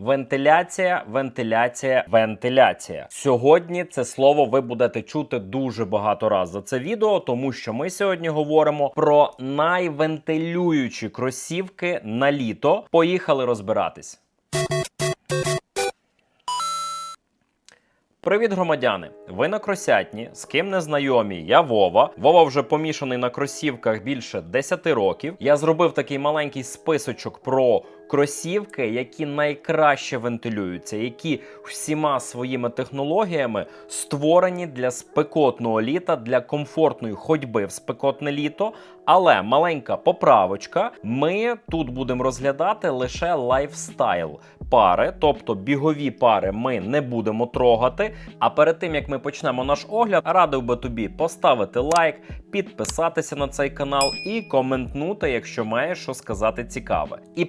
Вентиляція, вентиляція, вентиляція. Сьогодні це слово ви будете чути дуже багато разів за це відео, тому що ми сьогодні говоримо про найвентилюючі кросівки на літо. Поїхали розбиратись. Привіт, громадяни! Ви на кросятні, з ким не знайомі? Я Вова. Вова вже помішаний на кросівках більше 10 років. Я зробив такий маленький списочок про кросівки, які найкраще вентилюються, які всіма своїми технологіями створені для спекотного літа, для комфортної ходьби в спекотне літо. Але маленька поправочка. Ми тут будемо розглядати лише лайфстайл пари, тобто бігові пари ми не будемо трогати. А перед тим як ми почнемо наш огляд, радив би тобі поставити лайк, підписатися на цей канал і коментнути, якщо маєш що сказати цікаве. І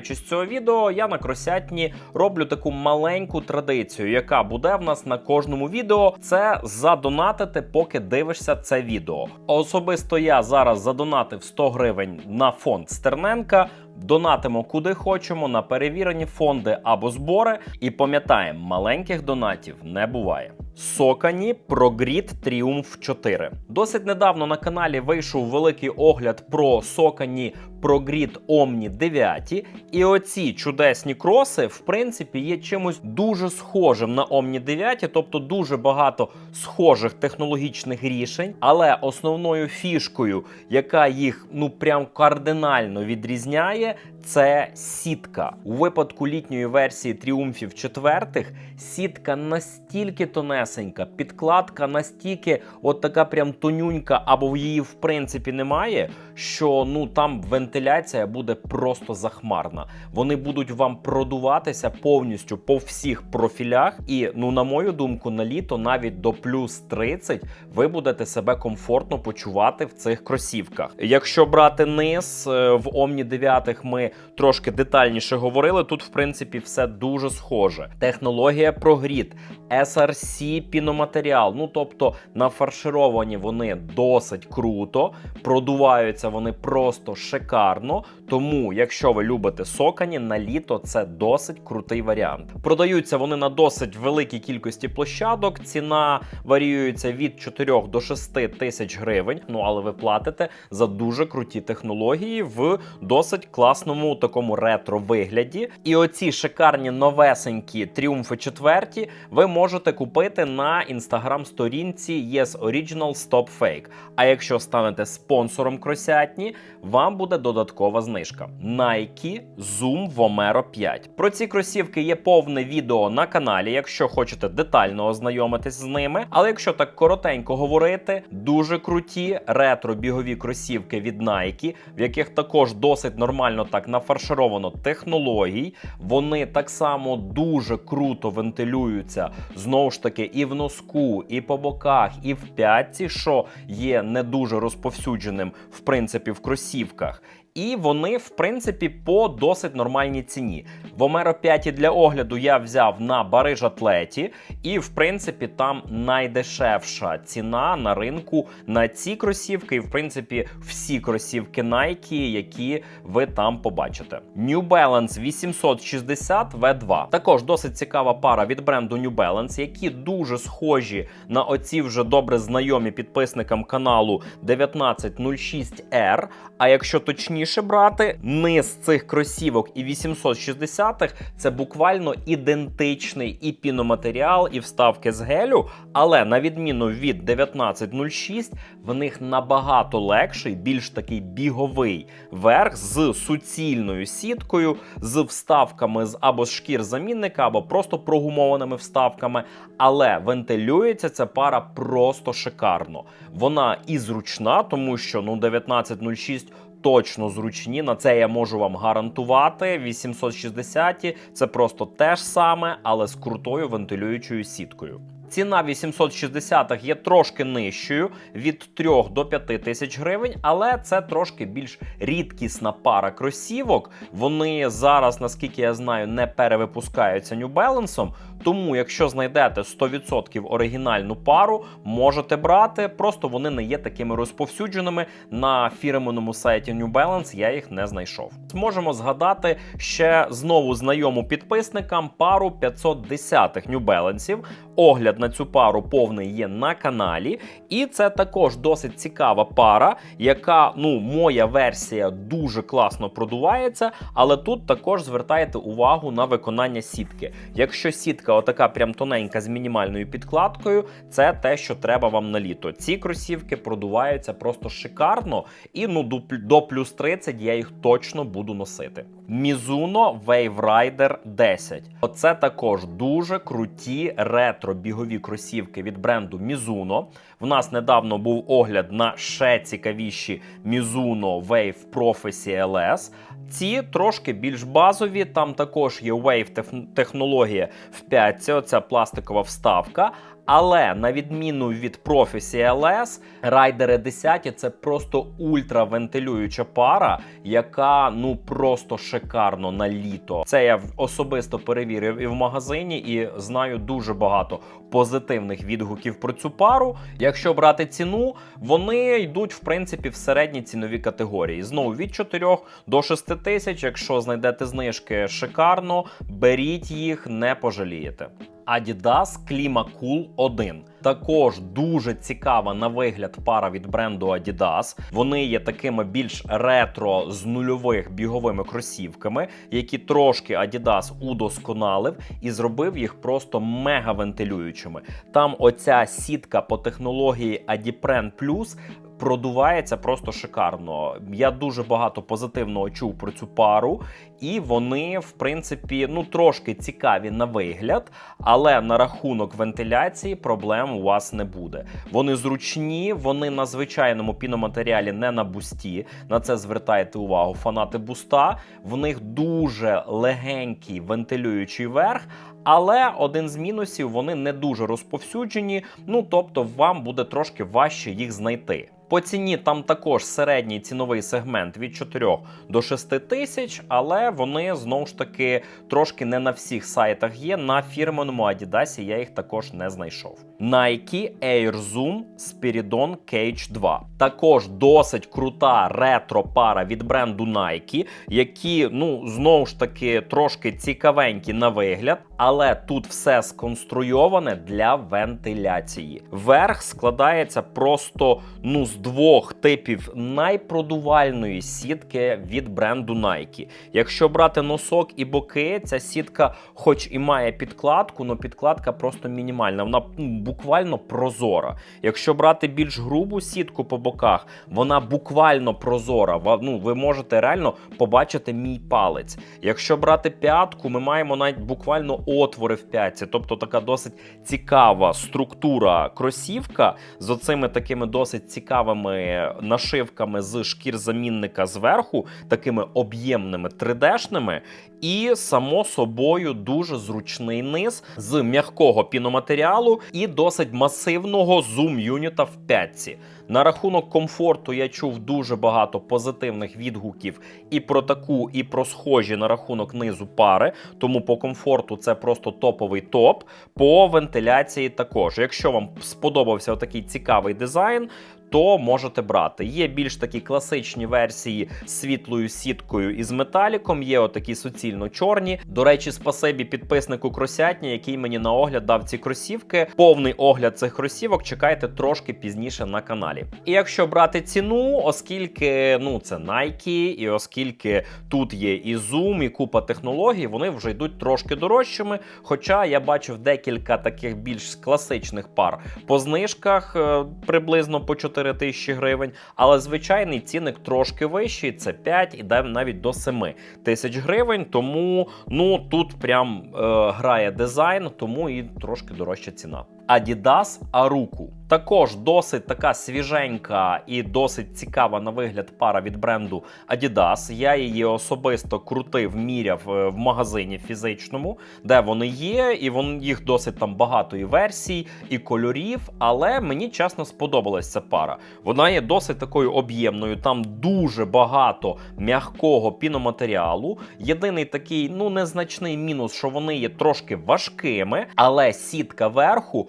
починаючи цього відео, я на кросятні роблю таку маленьку традицію, яка буде в нас на кожному відео. Це задонатити, поки дивишся це відео. Особисто я зараз задонатив 100 гривень на фонд Стерненка. Донатимо куди хочемо на перевірені фонди або збори. І пам'ятаємо, маленьких донатів не буває. Сокані Прогрід Тріумф 4. Досить недавно на каналі вийшов великий огляд про Сокані Прогрід Omni 9. І оці чудесні кроси, в принципі, є чимось дуже схожим на Omni 9, тобто дуже багато схожих технологічних рішень. Але основною фішкою, яка їх ну прям кардинально відрізняє, це сітка. У випадку літньої версії тріумфів четвертих сітка настільки тонесенька, підкладка настільки, от така прям тонюнька, або її в принципі немає. Що ну там вентиляція буде просто захмарна. Вони будуть вам продуватися повністю по всіх профілях. І ну, на мою думку, на літо навіть до плюс 30 ви будете себе комфортно почувати в цих кросівках. Якщо брати низ е, в Omni 9 ми трошки детальніше говорили. Тут, в принципі, все дуже схоже. Технологія прогріт, SRC піноматеріал. Ну тобто нафаршировані вони досить круто, продуваються вони просто шикарно. Тому, якщо ви любите сокані, на літо це досить крутий варіант. Продаються вони на досить великій кількості площадок. Ціна варіюється від 4 до 6 тисяч гривень. Ну але ви платите за дуже круті технології в досить класному такому ретро вигляді. І оці шикарні новесенькі тріумфи четверті ви можете купити на інстаграм-сторінці Yes Original Stop Fake. А якщо станете спонсором кросятні, вам буде додаткова знижка. Nike Zoom Vomero 5. Про ці кросівки є повне відео на каналі, якщо хочете детально ознайомитись з ними. Але якщо так коротенько говорити, дуже круті ретро-бігові кросівки від Nike, в яких також досить нормально так нафаршировано технологій. Вони так само дуже круто вентилюються знову ж таки і в носку, і по боках, і в п'ятці, що є не дуже розповсюдженим в принципі в кросівках. І вони, в принципі, по досить нормальній ціні. В Омеро 5 для огляду я взяв на Бариж Атлеті, і в принципі там найдешевша ціна на ринку на ці кросівки, і в принципі всі кросівки Nike, які ви там побачите. New Balance 860 V2. Також досить цікава пара від бренду New Balance, які дуже схожі на оці вже добре знайомі підписникам каналу 1906R. А якщо точніше брати, низ цих кросівок і 860-х це буквально ідентичний і піноматеріал, і вставки з гелю. Але на відміну від 1906, в них набагато легший, більш такий біговий верх з суцільною сіткою, з вставками з або з шкір замінника, або просто прогумованими вставками. Але вентилюється ця пара просто шикарно. Вона і зручна, тому що ну 1906 точно зручні. На це я можу вам гарантувати. 860 це просто те ж саме, але з крутою вентилюючою сіткою. Ціна 860 є трошки нижчою від 3 до 5 тисяч гривень, але це трошки більш рідкісна пара кросівок. Вони зараз, наскільки я знаю, не перевипускаються New Balance, Тому, якщо знайдете 100% оригінальну пару, можете брати. Просто вони не є такими розповсюдженими на фірменому сайті New Balance. Я їх не знайшов. Зможемо згадати ще знову знайому підписникам пару 510-х New Balance. Огляд на цю пару повний є на каналі, і це також досить цікава пара, яка, ну, моя версія дуже класно продувається, але тут також звертаєте увагу на виконання сітки. Якщо сітка отака прям тоненька з мінімальною підкладкою, це те, що треба вам на літо. Ці кросівки продуваються просто шикарно, і ну до, до плюс 30 я їх точно буду носити. Mizuno Wave Rider 10. Оце також дуже круті ретро-бігові кросівки від бренду Mizuno. В нас недавно був огляд на ще цікавіші Mizuno Wave Prophecy LS. Ці трошки більш базові. Там також є Wave технологія в 5, оця пластикова вставка. Але на відміну від Prophecy LS, райдери 10 це просто ультравентилююча пара, яка ну просто шикарно на літо. Це я особисто перевірив і в магазині, і знаю дуже багато позитивних відгуків про цю пару. Якщо брати ціну, вони йдуть в принципі в середні цінові категорії. Знову від 4 до 6 тисяч. Якщо знайдете знижки, шикарно беріть їх, не пожалієте. Adidas Climacool 1. Також дуже цікава на вигляд пара від бренду Adidas. Вони є такими більш ретро з нульових біговими кросівками, які трошки Adidas удосконалив і зробив їх просто мега вентилюючими. Там оця сітка по технології Adipren Plus продувається просто шикарно. Я дуже багато позитивного чув про цю пару, і вони, в принципі, ну трошки цікаві на вигляд, але на рахунок вентиляції проблем у вас не буде. Вони зручні, вони на звичайному піноматеріалі, не на бусті. На це звертайте увагу. Фанати буста. В них дуже легенький вентилюючий верх. Але один з мінусів вони не дуже розповсюджені. Ну тобто, вам буде трошки важче їх знайти. По ціні там також середній ціновий сегмент від 4 до 6 тисяч, але вони знову ж таки трошки не на всіх сайтах є. На фірменому Adidas я їх також не знайшов. Nike Air Zoom Spiridon Cage 2. Також досить крута ретро-пара від бренду Nike, які, ну, знову ж таки, трошки цікавенькі на вигляд, але тут все сконструйоване для вентиляції. Верх складається просто ну, з двох типів найпродувальної сітки від бренду Nike. Якщо брати носок і боки, ця сітка, хоч і має підкладку, але підкладка просто мінімальна. Вона ну, буквально прозора. Якщо брати більш грубу сітку по боках, вона буквально прозора. Ну, ви можете реально побачити мій палець. Якщо брати п'ятку, ми маємо навіть буквально отвори в п'ятці, тобто така досить цікава структура кросівка з оцими такими досить цікавими нашивками з шкір замінника зверху, такими об'ємними 3D-шними. І само собою дуже зручний низ з м'якого піноматеріалу і досить масивного зум-юніта в п'ятці. На рахунок комфорту я чув дуже багато позитивних відгуків і про таку, і про схожі на рахунок низу пари. Тому по комфорту це просто топовий топ. По вентиляції також. Якщо вам сподобався такий цікавий дизайн, то можете брати. Є більш такі класичні версії з світлою сіткою і з металіком, є отакі суцільно чорні. До речі, спасибі підписнику кросятні, який мені на огляд дав ці кросівки. Повний огляд цих кросівок чекайте трошки пізніше на каналі. І якщо брати ціну, оскільки ну це Nike, і оскільки тут є і Zoom, і купа технологій, вони вже йдуть трошки дорожчими. Хоча я бачив декілька таких більш класичних пар по знижках е, приблизно по 4 4 тисячі гривень, але звичайний цінник трошки вищий, це 5 і навіть до 7 тисяч гривень. Тому ну тут прям е, грає дизайн, тому і трошки дорожча ціна. Adidas Aruku. Також досить така свіженька і досить цікава на вигляд пара від бренду Adidas. Я її особисто крутив, міряв е, в магазині фізичному, де вони є, і вон їх досить там багато і версій, і кольорів. Але мені чесно сподобалась ця пара. Вона є досить такою об'ємною. Там дуже багато м'якого піноматеріалу. Єдиний такий ну незначний мінус, що вони є трошки важкими, але сітка верху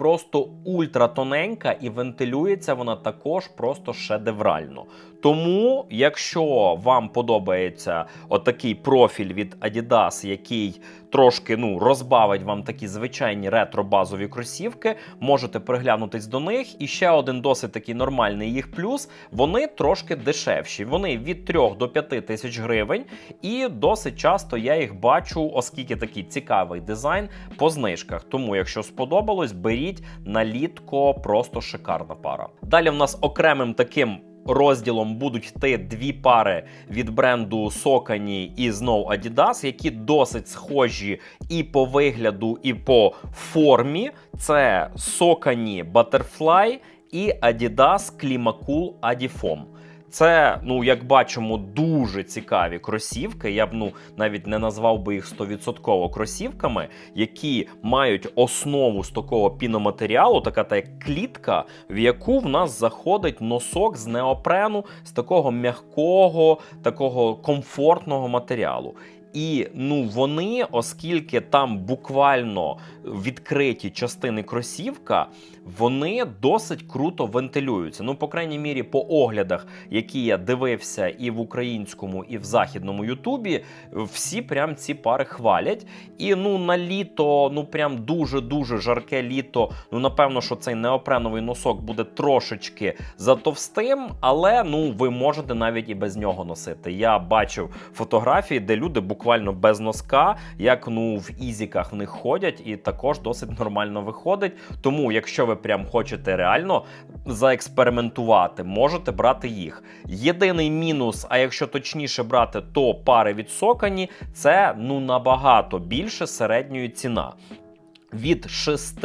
просто ультратоненька і вентилюється вона також просто шедеврально. Тому, якщо вам подобається отакий профіль від Adidas, який трошки ну розбавить вам такі звичайні ретро-базові кросівки, можете приглянутись до них. І ще один досить такий нормальний їх плюс. Вони трошки дешевші. Вони від 3 до 5 тисяч гривень, і досить часто я їх бачу, оскільки такий цікавий дизайн по знижках. Тому, якщо сподобалось, беріть налітко, просто шикарна пара. Далі в нас окремим таким розділом будуть йти дві пари від бренду Сокані і знову Adidas, які досить схожі і по вигляду, і по формі. Це Сокані Butterfly і Adidas Climacool Adifoam. Це, ну як бачимо, дуже цікаві кросівки. Я б ну навіть не назвав би їх 100% кросівками, які мають основу з такого піноматеріалу, така та як клітка, в яку в нас заходить носок з неопрену, з такого м'якого, такого комфортного матеріалу. І ну вони, оскільки там буквально відкриті частини кросівка, вони досить круто вентилюються. Ну, по крайній мірі, по оглядах, які я дивився і в українському, і в західному Ютубі, всі прям ці пари хвалять. І ну на літо, ну прям дуже дуже жарке літо. Ну напевно, що цей неопреновий носок буде трошечки затовстим, але ну ви можете навіть і без нього носити. Я бачив фотографії, де люди буквально без носка, як ну в ізіках в них ходять, і також досить нормально виходить. Тому, якщо ви прям хочете реально заекспериментувати, можете брати їх. Єдиний мінус, а якщо точніше брати, то пари відсокані, це ну набагато більше середньої ціна. Від 6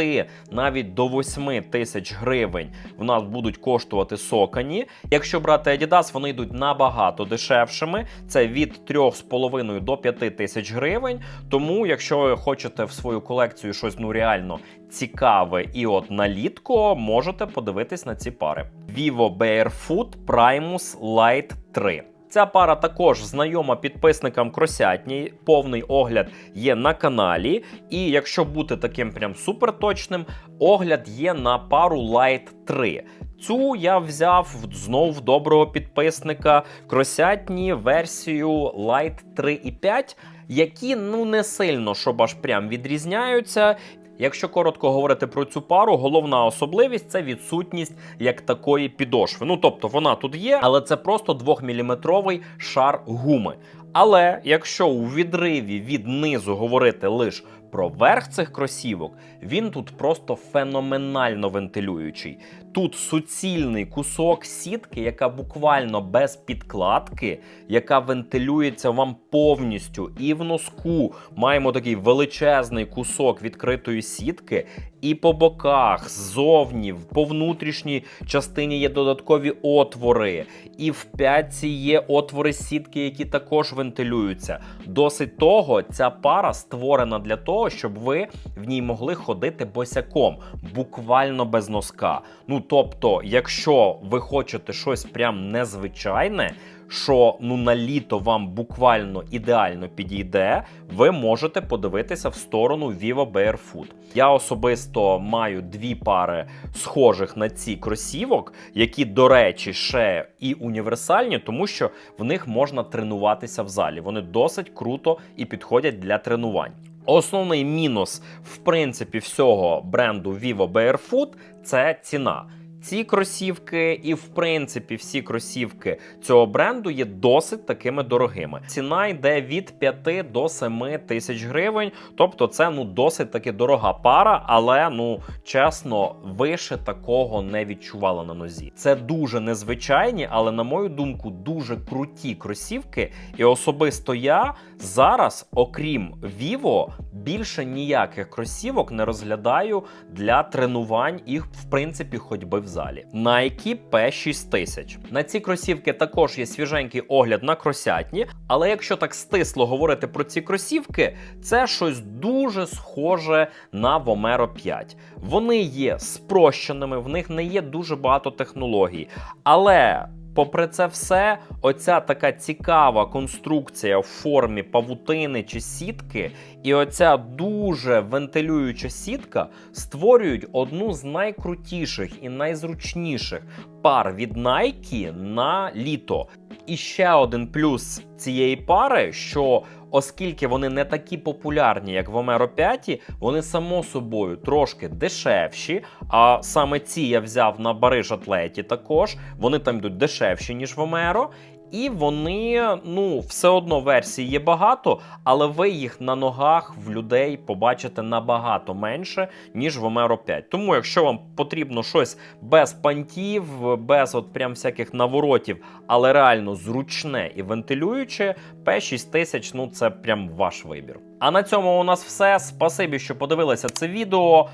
навіть до 8 тисяч гривень в нас будуть коштувати сокані. Якщо брати Adidas, вони йдуть набагато дешевшими. Це від 3,5 до 5 тисяч гривень. Тому, якщо ви хочете в свою колекцію щось ну реально цікаве і от налітко, можете подивитись на ці пари. Vivo Barefoot Primus Light 3. Ця пара також знайома підписникам Кросятні. Повний огляд є на каналі. І якщо бути таким прям суперточним, огляд є на пару Light 3. Цю я взяв знов доброго підписника Кросятні версію Light 3.5, які ну не сильно щоб аж прям відрізняються. Якщо коротко говорити про цю пару, головна особливість це відсутність як такої підошви. Ну тобто вона тут є, але це просто 2-мм шар гуми. Але якщо у відриві від низу говорити лише про верх цих кросівок, він тут просто феноменально вентилюючий. Тут суцільний кусок сітки, яка буквально без підкладки, яка вентилюється вам повністю. І в носку маємо такий величезний кусок відкритої сітки, і по боках, ззовні, по внутрішній частині є додаткові отвори, і в п'ятці є отвори сітки, які також вентилюються. Досить того, ця пара створена для того, щоб ви в ній могли ходити босяком, буквально без носка. Ну тобто, якщо ви хочете щось прям незвичайне. Що ну на літо вам буквально ідеально підійде, ви можете подивитися в сторону Vivo Barefoot. Я особисто маю дві пари схожих на ці кросівок, які, до речі, ще і універсальні, тому що в них можна тренуватися в залі. Вони досить круто і підходять для тренувань. Основний мінус, в принципі, всього бренду Vivo Barefoot – це ціна. ці кросівки, і в принципі всі кросівки цього бренду є досить такими дорогими. Ціна йде від 5 до 7 тисяч гривень. Тобто, це ну досить таки дорога пара, але ну чесно, ви ще такого не відчували на нозі. Це дуже незвичайні, але на мою думку, дуже круті кросівки. І особисто я зараз, окрім Vivo, більше ніяких кросівок не розглядаю для тренувань їх, в принципі, ходьби в залі. Nike P6000. На ці кросівки також є свіженький огляд на кросятні, але якщо так стисло говорити про ці кросівки, це щось дуже схоже на Vomero 5. Вони є спрощеними, в них не є дуже багато технологій. Але попри це все, оця така цікава конструкція в формі павутини чи сітки, і оця дуже вентилююча сітка створюють одну з найкрутіших і найзручніших пар від Nike на літо. І ще один плюс цієї пари, що оскільки вони не такі популярні, як в Омеро 5, вони само собою трошки дешевші. А саме ці я взяв на Бариж Атлеті також. Вони там йдуть дешевші, ніж Vomero. І вони, ну, все одно версій є багато, але ви їх на ногах в людей побачите набагато менше, ніж Vomero 5. Тому, якщо вам потрібно щось без пантів, без от прям всяких наворотів, але реально зручне і вентилююче, P6000, ну це прям ваш вибір. А на цьому у нас все. Спасибі, що подивилися це відео.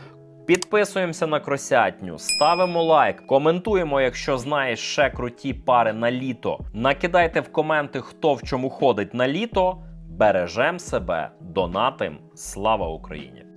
Підписуємося на кросятню, ставимо лайк, коментуємо, якщо знаєш ще круті пари на літо. Накидайте в коменти, хто в чому ходить на літо. Бережем себе, донатим. Слава Україні!